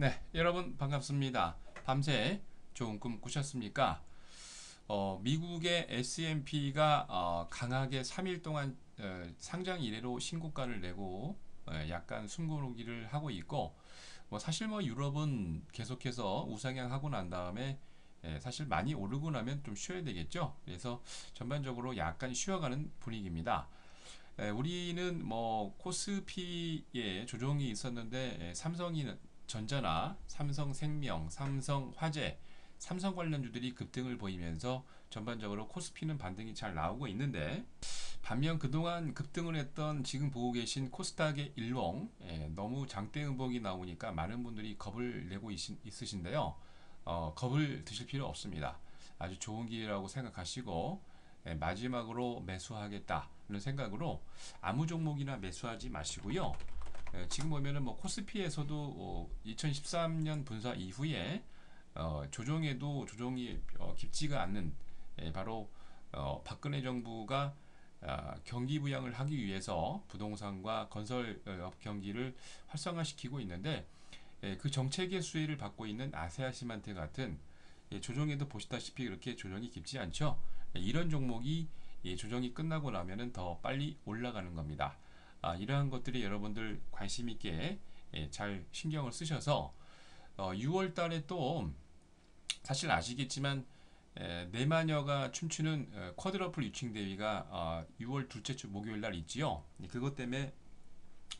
네, 여러분 반갑습니다. 밤새 좋은 꿈 꾸셨습니까? 어, 미국의 S&P가 어, 강하게 3일 동안 어, 상장 이래로 신고가를 내고 어, 약간 숨고르기를 하고 있고 뭐 사실 뭐 유럽은 계속해서 우상향하고 난 다음에 예, 사실 많이 오르고 나면 좀 쉬어야 되겠죠. 그래서 전반적으로 약간 쉬어가는 분위기입니다. 예, 우리는 뭐 코스피에 조정이 있었는데 예, 삼성이 전자나 삼성생명, 삼성화재, 삼성 관련주들이 급등을 보이면서 전반적으로 코스피는 반등이 잘 나오고 있는데 반면 그동안 급등을 했던 지금 보고 계신 코스닥의 일봉 예, 너무 장대 음봉이 나오니까 많은 분들이 겁을 내고 있, 으신데요 어, 겁을 드실 필요 없습니다. 아주 좋은 기회라고 생각하시고 예, 마지막으로 매수하겠다는 생각으로 아무 종목이나 매수하지 마시고요. 예, 지금 보면은 뭐 코스피에서도 어, 2013년 분사 이후에 어, 조정에도 조정이 어, 깊지가 않는 예, 바로 어, 박근혜 정부가 아, 경기 부양을 하기 위해서 부동산과 건설업 어, 경기를 활성화시키고 있는데 예, 그 정책의 수혜를 받고 있는 아세아시만트 같은 예, 조정에도 보시다시피 그렇게 조정이 깊지 않죠. 예, 이런 종목이 예, 조정이 끝나고 나면은 더 빨리 올라가는 겁니다. 아, 이러한 것들이 여러분들 관심 있게 예, 잘 신경을 쓰셔서 어, 6월 달에 또 사실 아시겠지만 에, 내마녀가 춤추는 어, 쿼드러플 유칭 대회가 어, 6월 둘째 주 목요일 날 있지요. 그것 때문에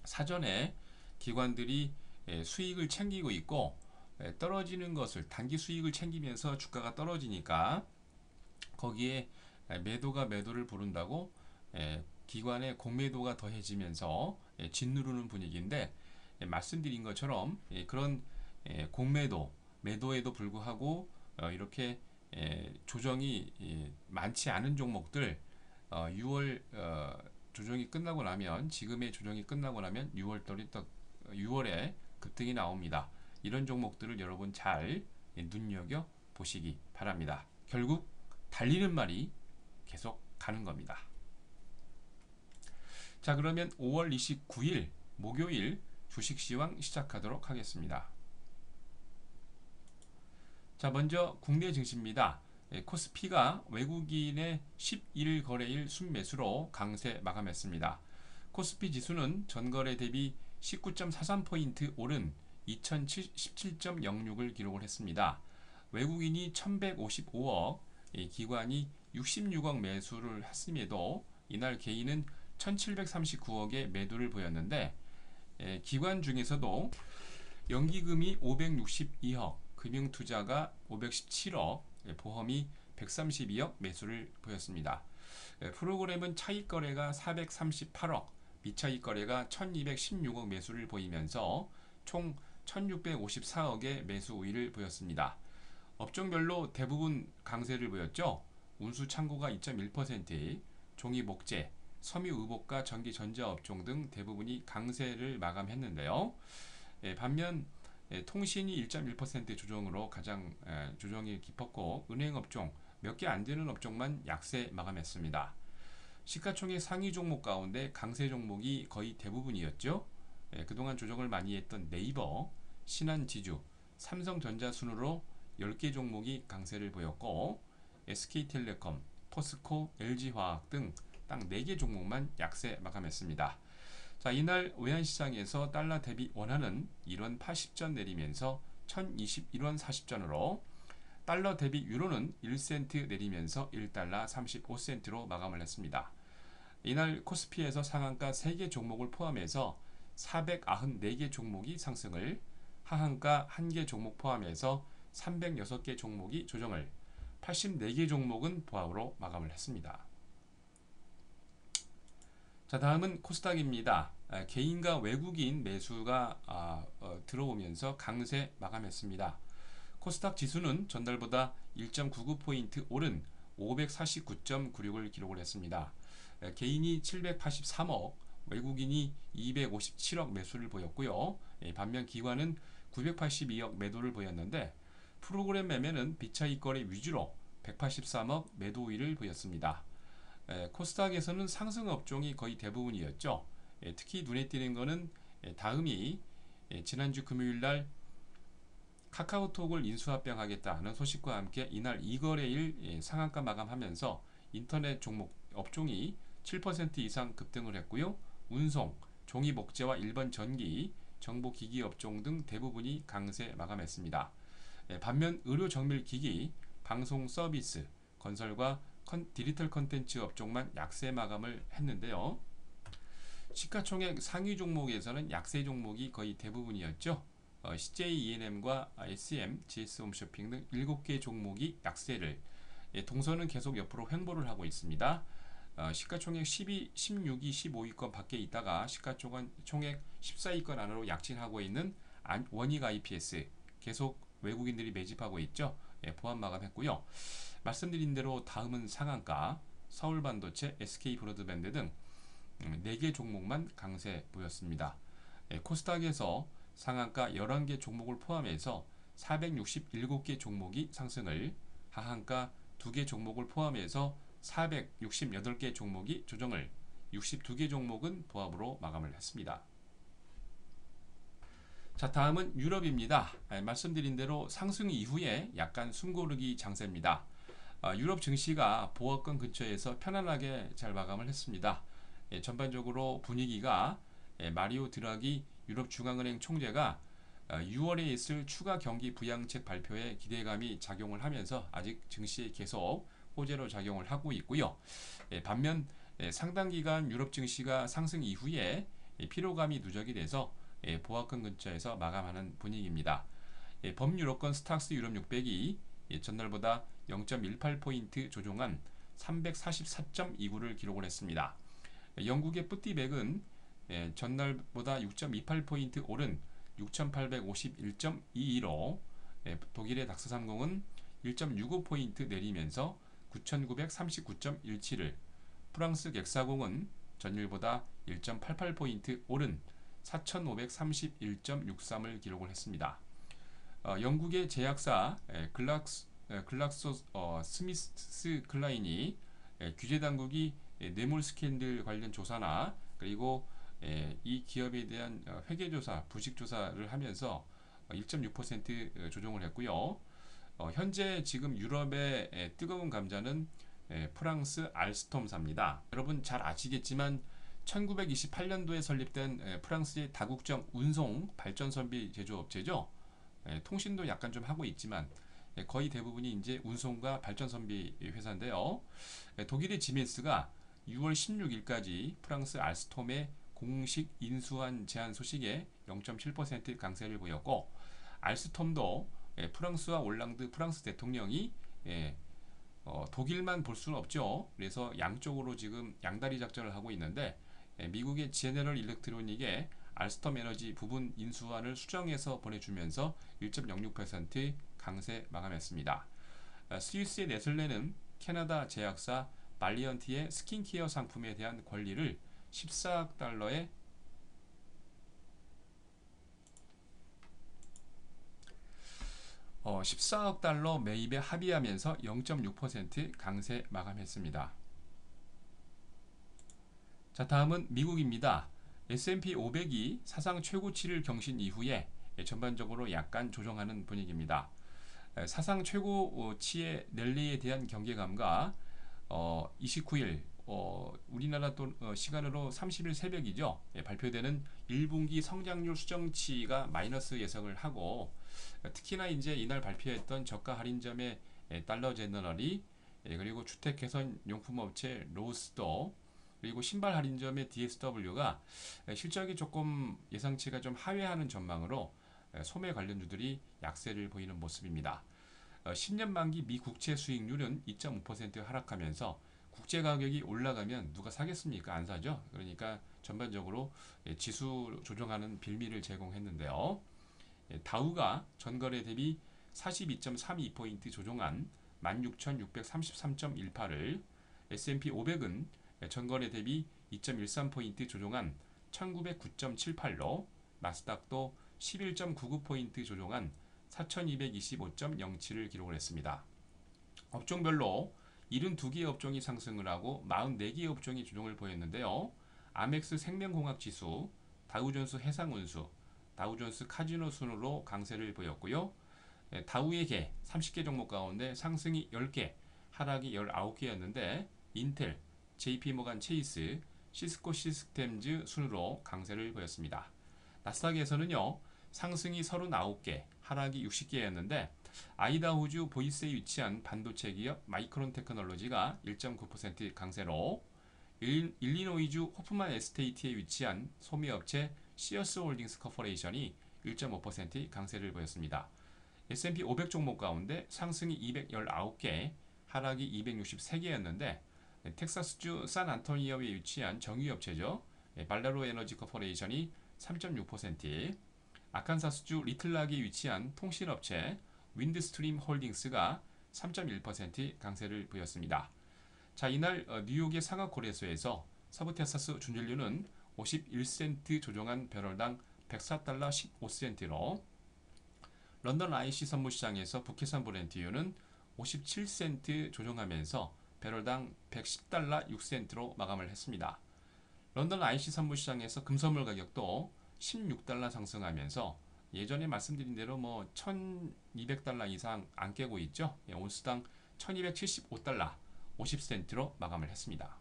사전에 기관들이 에, 수익을 챙기고 있고 에, 떨어지는 것을 단기 수익을 챙기면서 주가가 떨어지니까 거기에 매도가 매도를 부른다고 기관의 공매도가 더해지면서 짓누르는 분위기인데 말씀드린 것처럼 그런 공매도 매도에도 불구하고 어, 이렇게 조정이 많지 않은 종목들 6월 어, 어, 조정이 끝나고 나면 지금의 조정이 끝나고 나면 6월 달이 6월에 급등이 나옵니다. 이런 종목들을 여러분 잘 눈여겨 보시기 바랍니다. 결국 달리는 말이 계속 가는 겁니다. 자 그러면 5월 29일 목요일 주식시황 시작하도록 하겠습니다. 자 먼저 국내 증시입니다. 예, 코스피가 외국인의 11일 거래일 순매수로 강세 마감했습니다. 코스피 지수는 전거래 대비 19.43포인트 오른 2017.06을 기록을 했습니다. 외국인이 1155억, 기관이 66억 매수를 했음에도 이날 개인은 1739억의 매도를 보였는데 예, 기관 중에서도 연기금이 562억, 금융투자가 517억, 예, 보험이 132억 매수를 보였습니다. 예, 프로그램은 차익 거래가 438억, 미차익 거래가 1216억 매수를 보이면서 총 1654억의 매수 우위를 보였습니다. 업종별로 대부분 강세를 보였죠. 운수 창고가 2.1%, 종이 목재, 섬유 의복과 전기 전자 업종 등 대부분이 강세를 마감했는데요. 예, 반면 예, 통신이 1.1% 조정으로 가장 예, 조정이 깊었고 은행 업종 몇 개 안 되는 업종만 약세 마감했습니다. 시가총액 상위 종목 가운데 강세 종목이 거의 대부분이었죠. 예, 그동안 조정을 많이 했던 네이버, 신한지주, 삼성전자 순으로 10개 종목이 강세를 보였고 SK텔레콤, 포스코, LG화학 등 딱 4개 종목만 약세 마감했습니다. 자, 이날 외환시장에서 달러 대비 원화는 1원 80전 내리면서 1021원 40전으로 달러 대비 유로는 1센트 내리면서 1달러 35센트로 마감을 했습니다. 이날 코스피에서 상한가 3개 종목을 포함해서 494개 종목이 상승을 하한가 1개 종목 포함해서 306개 종목이 조정을 84개 종목은 보합으로 마감을 했습니다. 자 다음은 코스닥입니다. 아, 개인과 외국인 매수가 아, 어, 들어오면서 강세 마감했습니다. 코스닥 지수는 전달보다 1.99포인트 오른 549.96을 기록을 했습니다. 아, 개인이 783억, 외국인이 257억 매수를 보였고요. 예, 반면 기관은 982억 매도를 보였는데 프로그램 매매는 비차익 거래 위주로 183억 매도 우위를 보였습니다. 코스닥에서는 상승 업종이 거의 대부분이었죠. 특히 눈에 띄는 것은 다음이 지난주 금요일 날 카카오톡을 인수합병하겠다는 소식과 함께 이날 이거래일 예, 상한가 마감하면서 인터넷 종목 업종이 7% 이상 급등을 했고요. 운송, 종이 목재와 일반 전기, 정보기기 업종 등 대부분이 강세 마감했습니다. 예, 반면 의료 정밀 기기, 방송 서비스, 건설과 컨, 디지털 컨텐츠 업종만 약세 마감을 했는데요. 시가총액 상위 종목에서는 약세 종목이 거의 대부분이었죠. 어, CJ E&M과 SM, GS 홈쇼핑 등 7개 종목이 약세를 예, 동선은 계속 옆으로 횡보를 하고 있습니다. 어, 시가총액 12, 16위, 15위권 밖에 있다가 시가총액 14위권 안으로 약진하고 있는 안, 원익 IPS 계속 외국인들이 매집하고 있죠. 예, 보안 마감했고요. 말씀드린 대로 다음은 상한가, 서울반도체, SK 브로드밴드 등 음, 4개 종목만 강세 보였습니다. 예, 코스닥에서 상한가 11개 종목을 포함해서 467개 종목이 상승을, 하한가 2개 종목을 포함해서 468개 종목이 조정을, 62개 종목은 보합으로 마감을 했습니다. 자, 다음은 유럽입니다. 예, 말씀드린 대로 상승 이후에 약간 숨고르기 장세입니다. 아, 유럽 증시가 보합권 근처에서 편안하게 잘 마감을 했습니다. 예, 전반적으로 분위기가 예, 마리오 드라기 유럽 중앙은행 총재가 6월에 어, 있을 추가 경기 부양책 발표에 기대감이 작용을 하면서 아직 증시에 계속 호재로 작용을 하고 있고요. 예, 반면 예, 상당 기간 유럽 증시가 상승 이후에 예, 피로감이 누적이 돼서 예, 보합권 근처에서 마감하는 분위기입니다. 예, 범유럽권 스탁스 유럽 600이 예, 전날보다 0.18포인트 조정한 344.29를 기록을 했습니다. 영국의 뿌띠백은 예, 전날보다 6.28포인트 오른 6,851.22로 예, 독일의 닥스30은 1.65포인트 내리면서 9,939.17을 프랑스 객사공은 전일보다 1.88포인트 오른 4,531.63을 기록을 했습니다. 어, 영국의 제약사 에, 글락스, 에, 글락소 어, 스미스 클라인이 에, 규제 당국이 뇌물 스캔들 관련 조사나 그리고 이 기업에 대한 어, 회계 조사, 부식 조사를 하면서 1.6% 어, 조정을 했고요. 어, 현재 지금 유럽의 뜨거운 감자는 프랑스 알스톰사입니다. 여러분 잘 아시겠지만 1928년도에 설립된 프랑스의 다국적 운송 발전선비 제조업체죠. 통신도 약간 좀 하고 있지만 거의 대부분이 이제 운송과 발전선비 회사인데요. 독일의 지멘스가 6월 16일까지 프랑스 알스톰의 공식 인수한 제한 소식에 0.7% 강세를 보였고 알스톰도 예, 프랑스와 올랑드 프랑스 대통령이 예, 어, 독일만 볼 수는 없죠. 그래서 양쪽으로 지금 양다리 작전을 하고 있는데 예, 미국의 제네럴 일렉트로닉에 알스톰 에너지 부분 인수안을 수정해서 보내주면서 1.06% 강세 마감했습니다. 아, 스위스의 네슬레는 캐나다 제약사 발리언티의 스킨케어 상품에 대한 권리를 14억 달러에 어, 14억 달러 매입에 합의하면서 0.6% 강세 마감했습니다. 자, 다음은 미국입니다. S&P 500이 사상 최고치를 경신 이후에 전반적으로 약간 조정하는 분위기입니다. 사상 최고치의 랠리에 대한 경계감과 어, 29일 어, 우리나라 또 어, 시간으로 30일 새벽이죠. 예, 발표되는 1분기 성장률 수정치가 마이너스 예상을 하고 특히나 이제 이날 발표했던 저가 할인점의 예, 달러 제너럴이 예, 그리고 주택 개선 용품 업체 로스도 그리고 신발 할인점의 DSW가 예, 실적이 조금 예상치가 좀 하회하는 전망으로 예, 소매 관련주들이 약세를 보이는 모습입니다. 어, 10년 만기 미 국채 수익률은 2.5% 하락하면서 국제 가격이 올라가면 누가 사겠습니까? 안 사죠. 그러니까 전반적으로 예, 지수 조정하는 빌미를 제공했는데요. 예, 다우가 전거래 대비 42.32포인트 조정한 16,633.18을 S&P 500은 전거래 대비 2.13포인트 조정한 1909.78로 나스닥도 11.99포인트 조정한 4225.07을 기록을 했습니다. 업종별로 72개 업종이 상승을 하고 44개 업종이 조정을 보였는데요. 아멕스 생명공학 지수, 다우존스 해상운수, 다우존스 카지노 순으로 강세를 보였고요. 예, 다우의 개 30개 종목 가운데 상승이 10개, 하락이 19개였는데 인텔, JP모간 체이스, 시스코 시스템즈 순으로 강세를 보였습니다. 나스닥에서는요. 상승이 39개, 하락이 60개였는데 아이다호주 보이스에 위치한 반도체 기업 마이크론 테크놀로지가 1.9% 강세로 일, 일리노이주 호프만 에스테이트에 위치한 소미업체 시어스 홀딩스 커퍼레이션이 1.5% 강세를 보였습니다. S&P 500 종목 가운데 상승이 219개, 하락이 263개였는데 텍사스주 산안토니오에 위치한 정유업체죠. 발라로 에너지 커퍼레이션이 3.6%, 아칸사스주 리틀락에 위치한 통신업체 윈드스트림 홀딩스가 3.1% 강세를 보였습니다. 자, 이날 어, 뉴욕의 상하거래소에서 서부텍사스 준전류는 51센트 조정한 배럴당 104달러 15센트로 런던 IC 선물시장에서 북해산 브렌트유는 57센트 조정하면서 배럴당 110달러 6센트로 마감을 했습니다. 런던 IC 선물시장에서 금선물 가격도 16달러 상승하면서 예전에 말씀드린 대로 뭐 1200달러 이상 안 깨고 있죠. 예, 온스당 1275달러 50센트로 마감을 했습니다.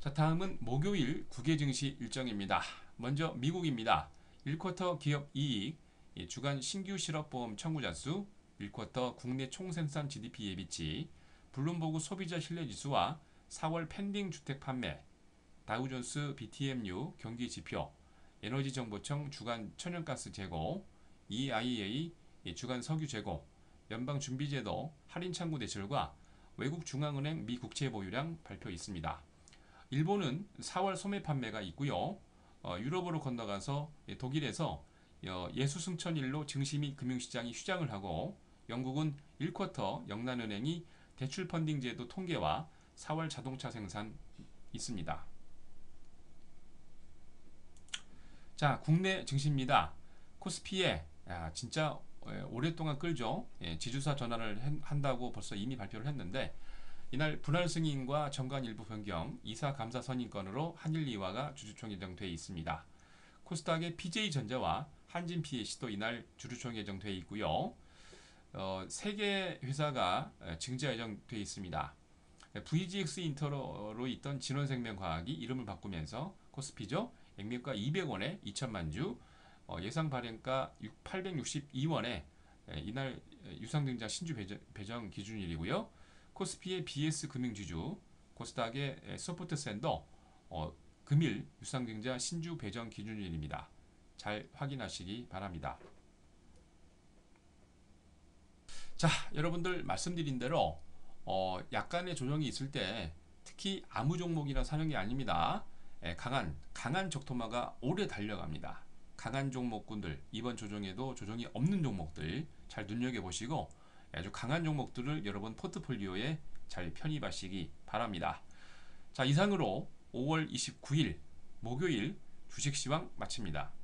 자, 다음은 목요일 국외 증시 일정입니다. 먼저 미국입니다. 1쿼터 기업 이익, 예, 주간 신규 실업보험 청구자 수, 1쿼터 국내 총생산 GDP 예비치, 블룸버그 소비자 신뢰지수와 4월 펜딩 주택 판매, 다우존스 BTMU 경기 지표, 에너지 정보청 주간 천연가스 재고, EIA 주간 석유 재고, 연방준비제도 할인 창구 대출과 외국 중앙은행 미 국채 보유량 발표 있습니다. 일본은 4월 소매 판매가 있고요. 어, 유럽으로 건너가서 독일에서 어, 예수승천일로 증시 및 금융시장이 휴장을 하고 영국은 1쿼터 영란은행이 대출 펀딩 제도 통계와 4월 자동차 생산 있습니다. 자, 국내 증시입니다. 코스피에 야, 진짜 예, 오랫동안 끌죠. 예, 지주사 전환을 한다고 벌써 이미 발표를 했는데 이날 분할 승인과 정관 일부 변경, 이사 감사 선임권으로 한일이화가 주주총 예정돼 있습니다. 코스닥의 PJ전자와 한진PS도 이날 주주총 예정돼 있고요. 어, 세개 회사가 증자 예정돼 있습니다. VGX 인터로 있던 진원생명과학이 이름을 바꾸면서 코스피죠. 액면가 200원에 2천만 주, 어, 예상 발행가 862원에 이날 유상등자 신주 배정, 배정 기준일이고요. 코스피의 BS 금융지주, 코스닥의 소프트센더, 어, 금일 유상증자 신주 배정 기준일입니다. 잘 확인하시기 바랍니다. 자, 여러분들 말씀드린 대로 어, 약간의 조정이 있을 때 특히 아무 종목이나 사는 게 아닙니다. 에, 강한 강한 적토마가 오래 달려갑니다. 강한 종목군들 이번 조정에도 조정이 없는 종목들 잘 눈여겨 보시고 아주 강한 종목들을 여러분 포트폴리오에 잘 편입하시기 바랍니다. 자 이상으로 5월 29일 목요일 주식시황 마칩니다.